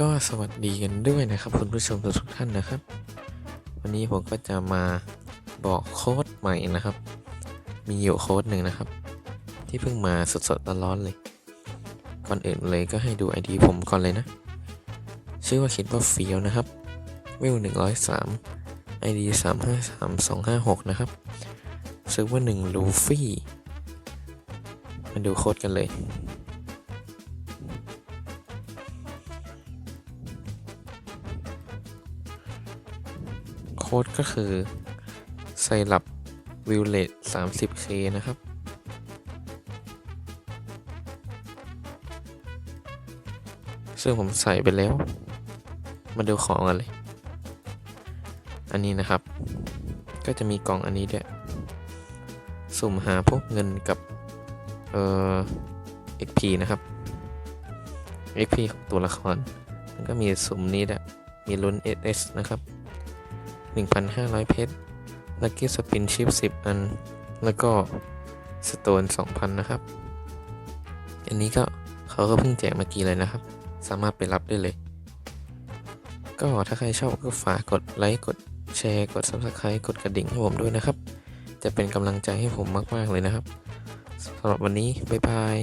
ก็สวัสดีกันด้วยนะครับ คุณผู้ชมทุกท่านนะครับ วันนี้ผมก็จะมาบอกโค้ดใหม่นะครับ มีอยู่โค้ดหนึ่งนะครับ ที่เพิ่งมาสดๆร้อนๆเลย ก่อนอื่นเลยก็ให้ดู ID ผมก่อนเลยนะ ชื่อว่าคิดว่าเฟียวนะครับเวลหนึ่งร้อยสาม ID สามห้าสามสองห้าหกนะครับซื้อว่าหนึ่งลูฟี่มาดูโค้ดกันเลย โค้ดก็คือไซรัปวิวเลต 30k นะครับ ซึ่งผมใส่ไปแล้ว มาดูของกันเลย อันนี้นะครับ ก็จะมีกล่องอันนี้ด้วย สุ่มหาพวกเงินกับ เอ่อ XP นะครับ XP ของตัวละคร มันก็มีสุ่มนี้ด้วยมีลุ้น SS นะครับ 1,500 เพชร ลัคกี้สปินชิป10 อัน แล้วก็สโตน 2,000 นะครับ อันนี้ก็เขาก็เพิ่งแจกเมื่อกี้เลยนะครับ สามารถไปรับได้เลย ก็ถ้าใครชอบก็ฝากกดไลค์ กดแชร์ กด Subscribe กดกระดิ่งให้ผมด้วยนะครับ จะเป็นกำลังใจให้ผมมาก ๆ เลยนะครับสำหรับวันนี้ บ๊ายบาย